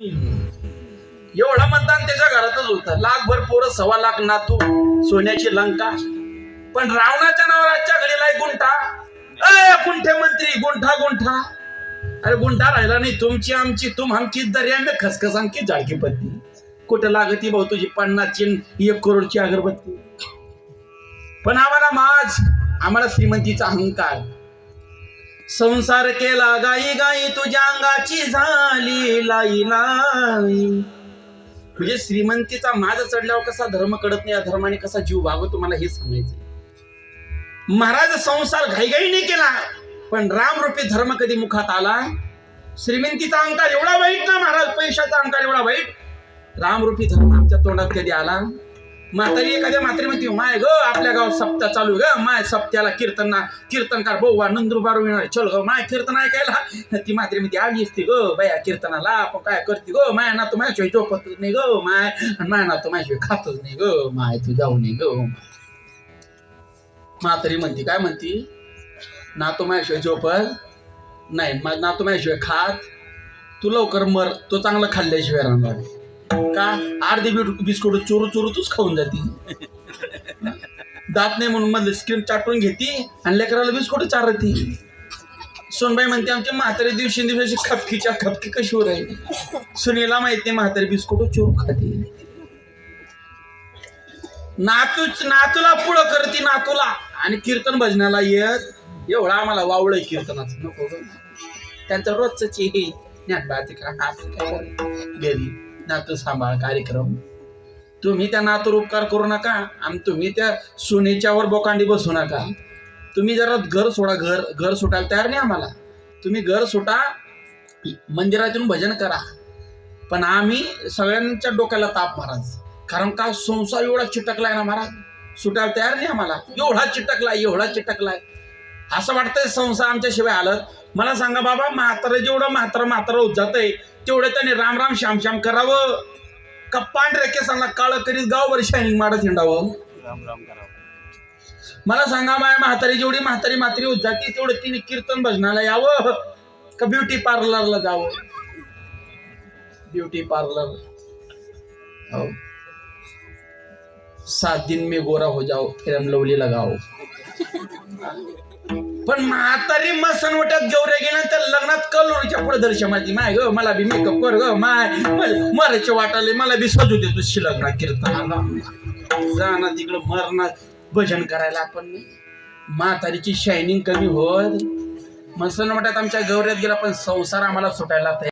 एवढा मतदान त्याच्या घरातच होतं. लाखभर पोरं सव्वा लाख नातू सोन्याची लंका. पण रावणाच्या नावावर आजच्या घडीला गुंठा. अरे गुंठे मंत्री गुंठा गुंठा. अरे गुंठा राहिला नाही. तुमची आमची तुम आमची दर्या खसखस आमची जाळकी पत्ती. कुठे लागती भाऊ तुझी पन्नासची न एक करोडची अगरबत्ती. पण आम्हाला माज आम्हाला श्रीमंतीचा अहंकार. संसार केला गाई गाई तुझ्या अंगाची झाली लाई लाई म्हणजे श्रीमंतीचा माझ चढल्यावर कसा धर्म कडत नाही या धर्माने कसा जीव वागतो तुम्हाला हे सांगायचं महाराज संसार घाईघाई नाही केला पण रामरूपी धर्म कधी मुखात आला? श्रीमंतीचा अंकार एवढा वाईट ना महाराज पैशाचा अंकार एवढा वाईट. रामरूपी धर्म आमच्या तोंडात कधी आला? म्हातारी एखाद्या म्हातारी म्हणते माय ग आपल्या गावात सप्ताह चालू ग. माय सप्त्याला कीर्तन कीर्तनकार भाऊ नंदुरबार येणार. चल ग माय कीर्तन ऐकायला. ती म्हातारी म्हणते आली असते ग बया कीर्तनाला. आपण काय करते ग? माय ना तू माझ्याशिवाय झोपतच नाही ग माय. आणि माय ना तू माझ्याशिवाय खातच नाही ग माय. तू जाऊ नये ग. म्हातारी म्हणते काय म्हणती? ना तू माझ्याशिवाय झोपत नाही. ना तू माझ्याशिवाय खात. तू लवकर मर. तो चांगला खाल्ल्याशिवाय राहणार का? अर्धे बिट बिस्कुट चोरू चोरू तूच खाऊन जाते. दात नाही म्हणून मधले स्क्रीन चाटून घेती आणि लेकराला बिस्कुट चारती. सोनबाई म्हणते आमच्या म्हातारी दिवशी दिवशी खपकीच्या खपकी कशी होत सुनीला माहिती म्हातारी बिस्कुट चोरू खाते. नातूच नातूला पुढं करते नातूला. आणि कीर्तन भजनाला येत. एवढा आम्हाला वावळय कीर्तनाचं. नको त्यांचं रोजच हे ज्ञान बाती का घरी. नातू सांभाळ कार्यक्रम. तुम्ही त्या नातूर उपकार करू नका आणि तुम्ही त्या सुनेच्यावर बोकांडी बसू नका. तुम्ही जरा घर सोडा घर घर सुटायला तयार नाही आम्हाला. तुम्ही घर सुटा मंदिरातून भजन करा. पण आम्ही सगळ्यांच्या डोक्याला ताप महाराज. कारण का संसार एवढा चिटकलाय ना महाराज? सुटायला तयार नाही आम्हाला. एवढा चिटकलाय एवढा चिटकलाय. असं वाटतंय संसार आमच्या शिवाय आलं. मला सांगा बाबा म्हातारं जेवढं म्हातारं म्हातारं होत जातंय तेवढं त्याने राम राम श्याम श्याम करावं. का पांढऱ्या केसांना काळं करीत गावभर शायनिंग मारत हिंडावं. राम राम करावं. मला सांगा माय म्हातारी जेवढी म्हातारी म्हातारी होत जाते तेवढं तिने कीर्तन भजनाला यावं का ब्युटी पार्लरला जावं? ब्युटी पार्लर हो. सात दिन में गोरा हो जाओ फिर हम लवली लगाओ पण म्हातारी मसनवट्यात सनवट्यात गौऱ्या गेल्या तर लग्नात कलोरीच्या पुढे दर्शन माहिती. माय ग मला बी मेकअप कर ग माय. मरायचे वाटाले मला बी सजू दे तुझी लग्ना कीर्तनाला. तिकडं मरणार. भजन करायला आपण म्हातारीची शायनिंग कमी होत. मसनवट्यात आमच्या गौऱ्यात गेला पण संसार आम्हाला सुटायला तयार